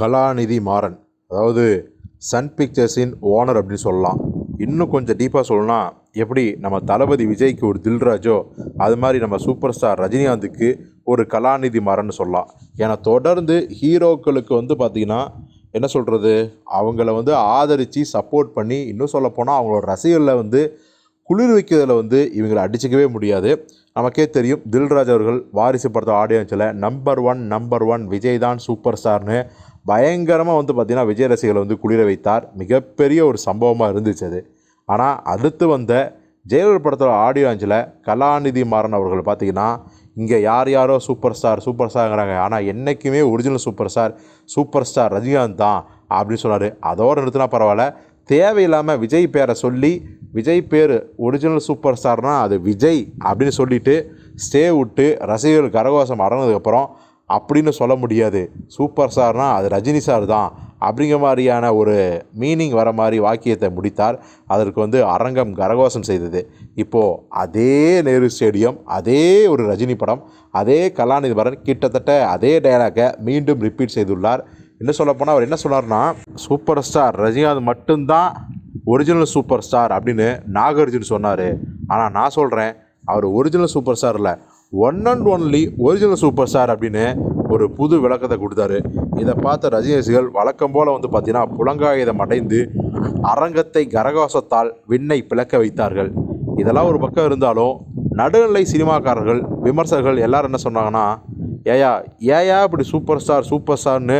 கலாநிதி மாறன். அதாவது Sun பிக்சர்ஸின் owner அப்படின்னு சொல்லலாம். இன்னும் கொஞ்சம் டீப்பாக சொல்லணும்னா எப்படி நம்ம தளபதி விஜய்க்கு ஒரு தில்ராஜோ அது மாதிரி நம்ம சூப்பர் ஸ்டார் ரஜினிகாந்துக்கு ஒரு கலாநிதி மாறன் சொல்லலாம். ஏன்னா தொடர்ந்து ஹீரோக்களுக்கு வந்து பார்த்திங்கன்னா என்ன சொல்கிறது அவங்கள வந்து ஆதரித்து சப்போர்ட் பண்ணி இன்னும் சொல்லப்போனால் அவங்களோட ரசிகர்களை வந்து குளிர் வைக்கிறதுல வந்து இவங்களை அடிச்சிக்கவே முடியாது. நமக்கே தெரியும் தில்ராஜ் அவர்கள் வாரிசு படத்தை ஆடியன்ஸில் number one number one Vijay தான் சூப்பர் ஸ்டார்னு பயங்கரமாக வந்து பார்த்திங்கன்னா விஜய் ரசிகர்களை வந்து குளிர வைத்தார். மிகப்பெரிய ஒரு சம்பவமாக இருந்துச்சு அது. ஆனால் அடுத்து வந்த ஜெயலலிதா படத்தோட ஆடியோ அஞ்சில் கலாநிதி மாறன் அவர்கள் பார்த்திங்கன்னா இங்கே யார் யாரோ சூப்பர் ஸ்டார் சூப்பர் ஸ்டாருங்கிறாங்க. ஆனால் என்றைக்குமே original super star super star Rajinikanth தான் அப்படின்னு சொன்னார். அதோடு நிறுத்தினா பரவாயில்ல. தேவையில்லாமல் விஜய் பேரை சொல்லி விஜய் பேர் ஒரிஜினல் சூப்பர் ஸ்டார்னால் அது விஜய் அப்படின்னு சொல்லிவிட்டு ஸ்டே விட்டு ரசிகர்கள் கரகோஷம் அடங்கினதுக்கப்புறம் அப்படின்னு சொல்ல முடியாது. சூப்பர் ஸ்டார்னால் அது ரஜினி சார் தான். அப்படிங்கிற மாதிரியான ஒரு மீனிங் வர மாதிரி வாக்கியத்தை முடித்தார். அதற்கு வந்து அரங்கம் கரகோஷம் செய்தது. இப்போது அதே நேரு ஸ்டேடியம் அதே ஒரு ரஜினி படம் அதே கலாநிதி வரன் கிட்டத்தட்ட அதே டயலாகை மீண்டும் ரிப்பீட் செய்துள்ளார். என்ன சொல்லப்போனால் அவர் என்ன சொன்னார்னா சூப்பர் ஸ்டார் ரஜினிகாந்த் மட்டும்தான் ஒரிஜினல் சூப்பர் ஸ்டார் அப்படின்னு நாகார்ஜுன் சொன்னார். ஆனால் நான் சொல்கிறேன் அவர் ஒரிஜினல் சூப்பர் ஸ்டார் இல்லை. One and only original super star அப்படின்னு ஒரு புது விளக்கத்தை கொடுத்தாரு. இதை பார்த்த ரஜினிகள் வழக்கம் போல் வந்து பார்த்தீங்கன்னா புலங்காயுதம் அடைந்து அரங்கத்தை கரகோசத்தால் விண்ணை பிளக்க வைத்தார்கள். இதெல்லாம் ஒரு பக்கம் இருந்தாலும் நடுநிலை சினிமாக்காரர்கள் விமர்சகர்கள் எல்லாரும் என்ன சொன்னாங்கன்னா ஏயா ஏயா இப்படி சூப்பர் ஸ்டார் சூப்பர் ஸ்டார்னு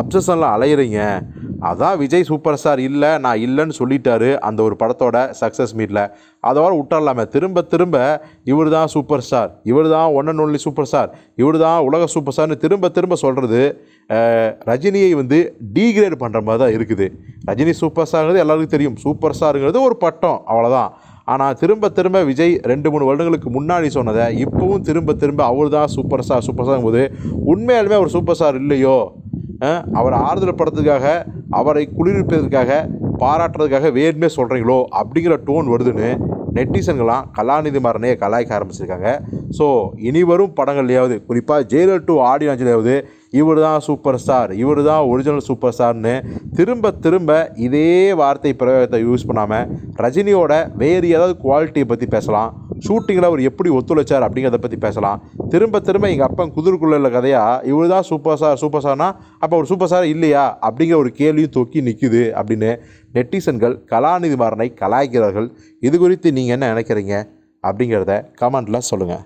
அப்சஷனில் அலையிறீங்க. அதான் விஜய் சூப்பர் ஸ்டார் இல்லை நான் இல்லைன்னு சொல்லிட்டாரு அந்த ஒரு படத்தோட சக்ஸஸ் மீட்டில் அதோட விட்டுறலாமே. திரும்ப திரும்ப இவர் தான் சூப்பர் ஸ்டார் இவர் தான் one and only super star இவர் தான் உலக சூப்பர் ஸ்டார்னு திரும்ப திரும்ப சொல்கிறது ரஜினியை வந்து டீக்ரேட் பண்ணுற மாதிரி தான் இருக்குது. ரஜினி சூப்பர் ஸ்டாருங்கிறது எல்லாருக்கும் தெரியும். சூப்பர் ஸ்டாருங்கிறது ஒரு பட்டம் அவ்வளோதான் ஆனால் திரும்ப திரும்ப விஜய் ரெண்டு மூணு வருடங்களுக்கு முன்னாடி சொன்னதை இப்போவும் திரும்ப திரும்ப அவர் தான் சூப்பர் ஸ்டார் சூப்பர் ஸ்டார் போது உண்மையாலுமே அவர் சூப்பர் ஸ்டார் இல்லையோ? அவரை ஆறுதல் படுறதுக்காக அவரை குளிர்விப்பதற்காக பாராட்டுறதுக்காக வேணுமே சொல்கிறீங்களோ அப்படிங்கிற டோன் வருதுன்னு நெட்டிசன்களாம் கலாநிதி மாறனையே கலாய்க்க ஆரம்பிச்சிருக்காங்க. ஸோ இனி வரும் படங்கள்லையாவது குறிப்பாக ஜெயலல் டூ ஆடியன்ஸ்லையாவது இவர் தான் சூப்பர் ஸ்டார் இவர் தான் ஒரிஜினல் சூப்பர் ஸ்டார்னு திரும்ப திரும்ப இதே வார்த்தை பிரயோகத்தை யூஸ் பண்ணாமல் ரஜினியோட வேறு ஏதாவது குவாலிட்டியை பற்றி பேசலாம் ஷூட்டிங்கில் அவர் எப்படி ஒத்துழைச்சார் அப்படிங்கிறத பற்றி பேசலாம். திரும்ப திரும்ப எங்கள் அப்பன் குதிர்குள்ள உள்ள கதையாக இவர் தான் சூப்பர் ஸ்டார் சூப்பர் ஸ்டார்னா அப்போ ஒரு சூப்பர் ஸ்டார் இல்லையா அப்படிங்கிற ஒரு கேள்வியும் தொக்கி நிற்குது அப்படின்னு நெட்டிசன்கள் கலாநிதி மாறனை கலாய்க்கிறார்கள். இது குறித்து நீங்கள் என்ன நினைக்கிறீங்க அப்படிங்கிறத கமெண்ட்டில் சொல்லுங்கள்